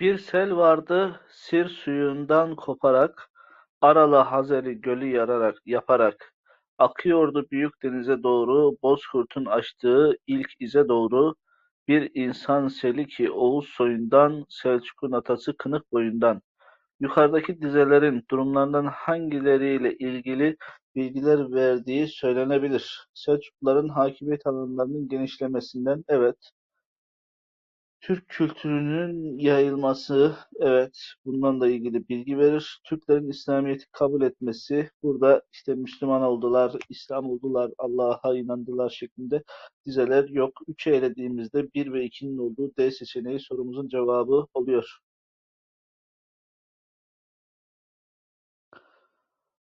Bir sel vardı, Sir suyundan koparak, Aralı Hazar'ı gölü yararak, yaparak, akıyordu büyük denize doğru, Bozkurt'un açtığı ilk ize doğru, bir insan seli ki Oğuz soyundan, Selçuk'un atası Kınık boyundan. Yukarıdaki dizelerin durumlarından hangileriyle ilgili bilgiler verdiği söylenebilir. Selçukluların hakimiyet alanlarının genişlemesinden, evet. Türk kültürünün yayılması, evet, bundan da ilgili bilgi verir. Türklerin İslamiyet'i kabul etmesi, burada işte Müslüman oldular, İslam oldular, Allah'a inandılar şeklinde dizeler yok. Üçe elediğimizde bir ve ikinin olduğu D seçeneği sorumuzun cevabı oluyor.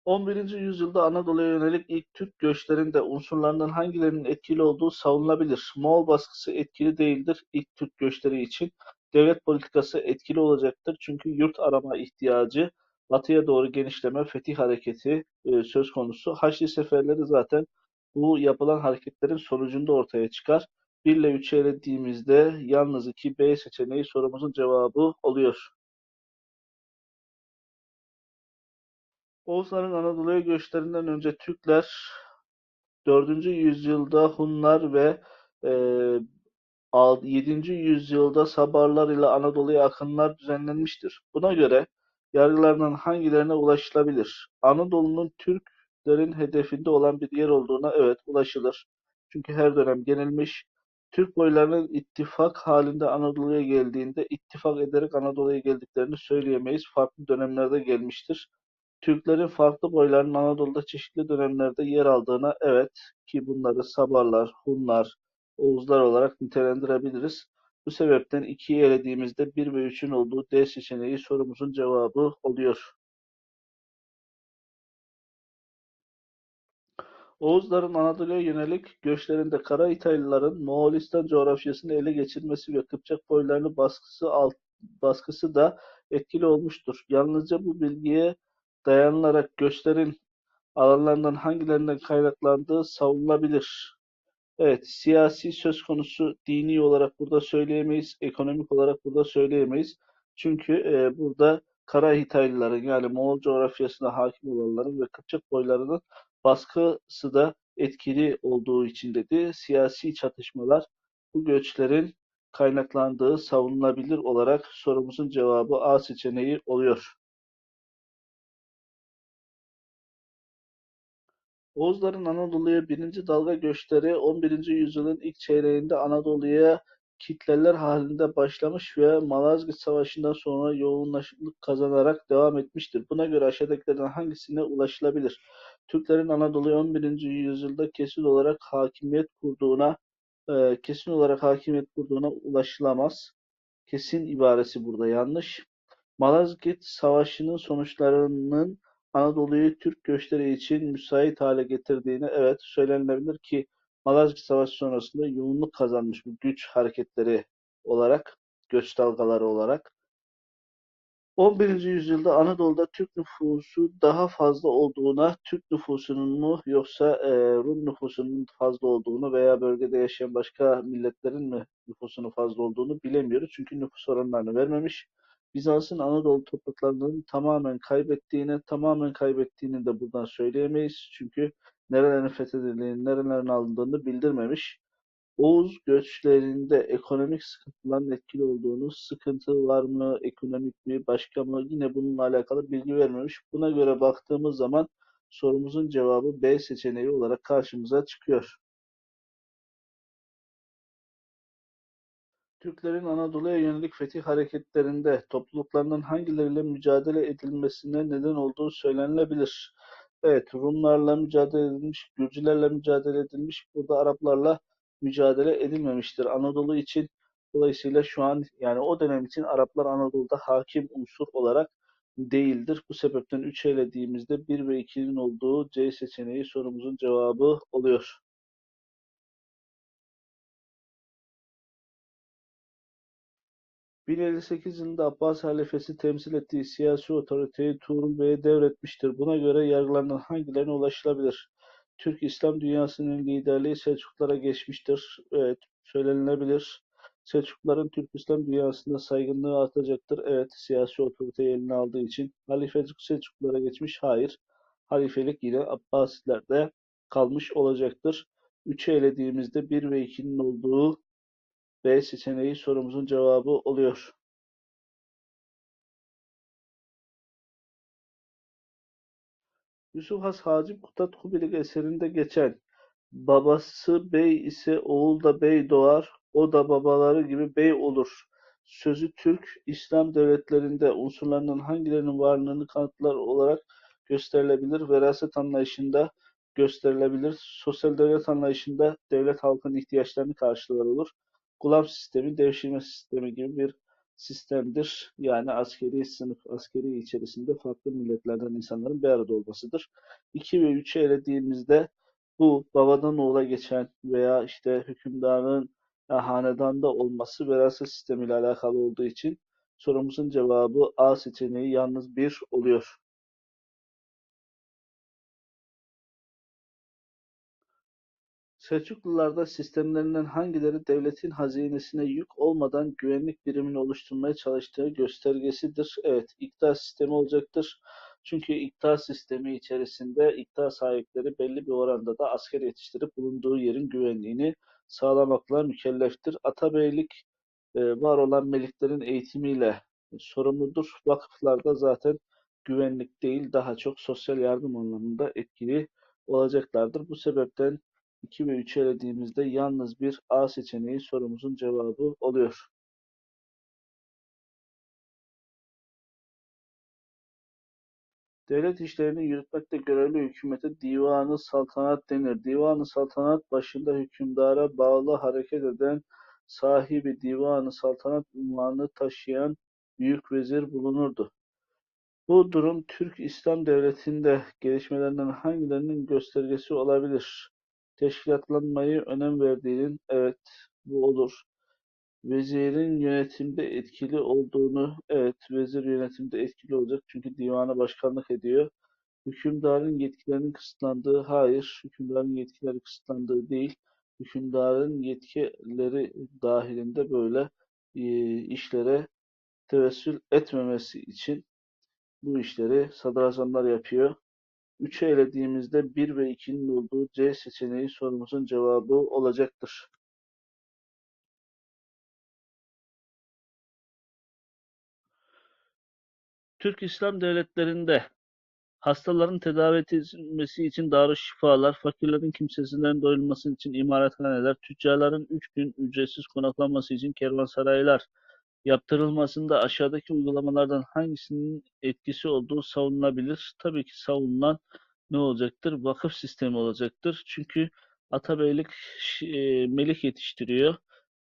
11. yüzyılda Anadolu'ya yönelik ilk Türk göçlerinde unsurlarından hangilerinin etkili olduğu savunulabilir. Moğol baskısı etkili değildir ilk Türk göçleri için. Devlet politikası etkili olacaktır çünkü yurt arama ihtiyacı, batıya doğru genişleme, fetih hareketi e, söz konusu. Haçlı seferleri zaten bu yapılan hareketlerin sonucunda ortaya çıkar. 1 ile 3'e elediğimizde yalnız 2 B seçeneği sorumuzun cevabı oluyor. Oğuzların Anadolu'ya göçlerinden önce Türkler 4. yüzyılda Hunlar ve e, 7. yüzyılda Sabarlar ile Anadolu'ya akınlar düzenlenmiştir. Buna göre yargılarından hangilerine ulaşılabilir? Anadolu'nun Türklerin hedefinde olan bir yer olduğuna evet ulaşılır. Çünkü her dönem genelmiş. Türk boylarının ittifak halinde Anadolu'ya geldiğinde ittifak ederek Anadolu'ya geldiklerini söyleyemeyiz. Farklı dönemlerde gelmiştir. Türklerin farklı boylarının Anadolu'da çeşitli dönemlerde yer aldığına evet ki bunları Sabarlar, Hunlar, Oğuzlar olarak nitelendirebiliriz. Bu sebepten 2'yi elediğimizde 1 ve 3'ün olduğu D seçeneği sorumuzun cevabı oluyor. Oğuzların Anadolu'ya yönelik göçlerinde Karahitaylıların Moğolistan coğrafyasını ele geçirmesi ve Kıpçak boylarını baskısı alt, baskısı da etkili olmuştur. Yalnızca bu bilgiye dayanılarak göçlerin alanlarından hangilerinden kaynaklandığı savunulabilir. Evet, siyasi söz konusu dini olarak burada söyleyemeyiz, ekonomik olarak burada söyleyemeyiz. Çünkü e, burada Kara Hitaylıların yani Moğol coğrafyasına hakim olanların ve Kıpçak boylarının baskısı da etkili olduğu için dedi. Siyasi çatışmalar bu göçlerin kaynaklandığı savunulabilir olarak sorumuzun cevabı A seçeneği oluyor. Oğuzların Anadolu'ya birinci dalga göçleri 11. yüzyılın ilk çeyreğinde Anadolu'ya kitleler halinde başlamış ve Malazgirt Savaşı'ndan sonra yoğunlaşıklık kazanarak devam etmiştir. Buna göre aşağıdakilerden hangisine ulaşılabilir? Türklerin Anadolu'ya 11. yüzyılda kesin olarak hakimiyet kurduğuna e, kesin olarak hakimiyet kurduğuna ulaşılamaz. Kesin ibaresi burada yanlış. Malazgirt Savaşı'nın sonuçlarının Anadolu'yu Türk göçleri için müsait hale getirdiğini evet söylenilebilir ki Malazgirt Savaşı sonrasında yoğunluk kazanmış bu güç hareketleri olarak, göç dalgaları olarak. 11. yüzyılda Anadolu'da Türk nüfusu daha fazla olduğuna, Türk nüfusunun mu yoksa e, Rum nüfusunun fazla olduğunu veya bölgede yaşayan başka milletlerin mi nüfusunun fazla olduğunu bilemiyoruz. Çünkü nüfus oranlarını vermemiş. Bizans'ın Anadolu topraklarının tamamen kaybettiğini, tamamen kaybettiğini de buradan söyleyemeyiz. Çünkü nerelerin fethedildiğini, nerelerin alındığını bildirmemiş. Oğuz göçlerinde ekonomik sıkıntıların etkili olduğunu, sıkıntı var mı, ekonomik mi, başka mı yine bununla alakalı bilgi vermemiş. Buna göre baktığımız zaman sorumuzun cevabı B seçeneği olarak karşımıza çıkıyor. Türklerin Anadolu'ya yönelik fetih hareketlerinde topluluklarının hangileriyle mücadele edilmesine neden olduğu söylenilebilir. Evet, Rumlarla mücadele edilmiş, Gürcülerle mücadele edilmiş, burada Araplarla mücadele edilmemiştir Anadolu için. Dolayısıyla şu an yani o dönem için Araplar Anadolu'da hakim unsur olarak değildir. Bu sebepten 3 elediğimizde 1 ve 2'nin olduğu C seçeneği sorumuzun cevabı oluyor. 1058 yılında Abbas halifesi temsil ettiği siyasi otoriteyi Tuğrul Bey'e devretmiştir. Buna göre yargılanan hangilerine ulaşılabilir? Türk İslam dünyasının liderliği Selçuklulara geçmiştir. Evet, söylenilebilir. Selçukluların Türk İslam dünyasında saygınlığı artacaktır. Evet, siyasi otoriteyi eline aldığı için. Halifecilik Selçuklulara geçmiş. Hayır. Halifelik yine Abbasilerde kalmış olacaktır. 3'ü elediğimizde 1 ve 2'nin olduğu B seçeneği sorumuzun cevabı oluyor. Yusuf Has Hacip Kutat Kubilik eserinde geçen babası bey ise oğul da bey doğar, o da babaları gibi bey olur. Sözü Türk, İslam devletlerinde unsurlarının hangilerinin varlığını kanıtlar olarak gösterilebilir. Veraset anlayışında gösterilebilir. Sosyal devlet anlayışında devlet halkın ihtiyaçlarını karşılar olur. Gulam sistemi, devşirme sistemi gibi bir sistemdir. Yani askeri sınıf, askeri içerisinde farklı milletlerden insanların bir arada olmasıdır. 2 ve 3'ü elediğimizde bu babadan oğula geçen veya işte hükümdarın hanedanda olması veraset sistemiyle alakalı olduğu için sorumuzun cevabı A seçeneği yalnız bir oluyor. Selçuklularda sistemlerinden hangileri devletin hazinesine yük olmadan güvenlik birimini oluşturmaya çalıştığı göstergesidir? Evet, iktidar sistemi olacaktır. Çünkü iktidar sistemi içerisinde iktidar sahipleri belli bir oranda da asker yetiştirip bulunduğu yerin güvenliğini sağlamakla mükelleftir. Atabeylik e, var olan meliklerin eğitimiyle sorumludur. Vakıflarda zaten güvenlik değil daha çok sosyal yardım anlamında etkili olacaklardır. Bu sebepten 2 ve 3'ü elediğimizde yalnız bir A seçeneği sorumuzun cevabı oluyor. Devlet işlerini yürütmekte görevli hükümete divanı saltanat denir. Divanı saltanat başında hükümdara bağlı hareket eden sahibi divanı saltanat unvanını taşıyan büyük vezir bulunurdu. Bu durum Türk İslam Devleti'nde gelişmelerinden hangilerinin göstergesi olabilir? Teşkilatlanmayı önem verdiğinin evet bu olur. Vezirin yönetimde etkili olduğunu evet vezir yönetimde etkili olacak çünkü divana başkanlık ediyor. Hükümdarın yetkilerinin kısıtlandığı hayır, hükümdarın yetkileri kısıtlandığı değil. Hükümdarın yetkileri dahilinde böyle e, işlere tevessül etmemesi için bu işleri sadrazamlar yapıyor. 3'ü elediğimizde 1 ve 2'nin olduğu C seçeneği sorumuzun cevabı olacaktır. Türk İslam devletlerinde hastaların tedavi edilmesi için darüşşifalar, fakirlerin kimsesizlerin doyurulması için imarethaneler, tüccarların üç gün ücretsiz konaklanması için kervansaraylar yaptırılmasında aşağıdaki uygulamalardan hangisinin etkisi olduğu savunulabilir? Tabii ki savunulan ne olacaktır? Vakıf sistemi olacaktır. Çünkü Atabeylik e, melik yetiştiriyor.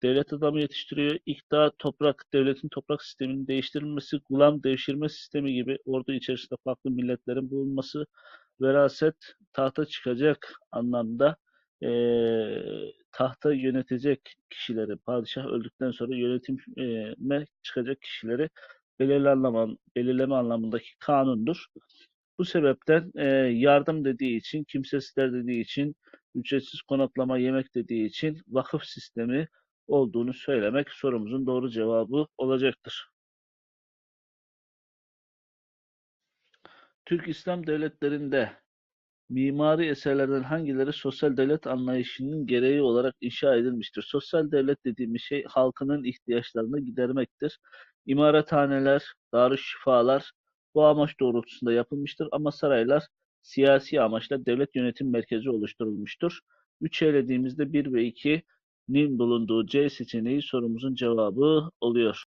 Devlet adamı yetiştiriyor. İktidar toprak, devletin toprak sisteminin değiştirilmesi, gulam devşirme sistemi gibi ordu içerisinde farklı milletlerin bulunması, veraset tahta çıkacak anlamda e, tahta yönetecek kişileri, padişah öldükten sonra yönetime çıkacak kişileri belirleme, anlam belirleme anlamındaki kanundur. Bu sebepten e, yardım dediği için, kimsesizler dediği için, ücretsiz konaklama, yemek dediği için vakıf sistemi olduğunu söylemek sorumuzun doğru cevabı olacaktır. Türk İslam devletlerinde mimari eserlerden hangileri sosyal devlet anlayışının gereği olarak inşa edilmiştir? Sosyal devlet dediğimiz şey halkının ihtiyaçlarını gidermektir. İmarethaneler, darüşşifalar bu amaç doğrultusunda yapılmıştır ama saraylar siyasi amaçla devlet yönetim merkezi oluşturulmuştur. 3 elediğimizde 1 ve 2'nin bulunduğu C seçeneği sorumuzun cevabı oluyor.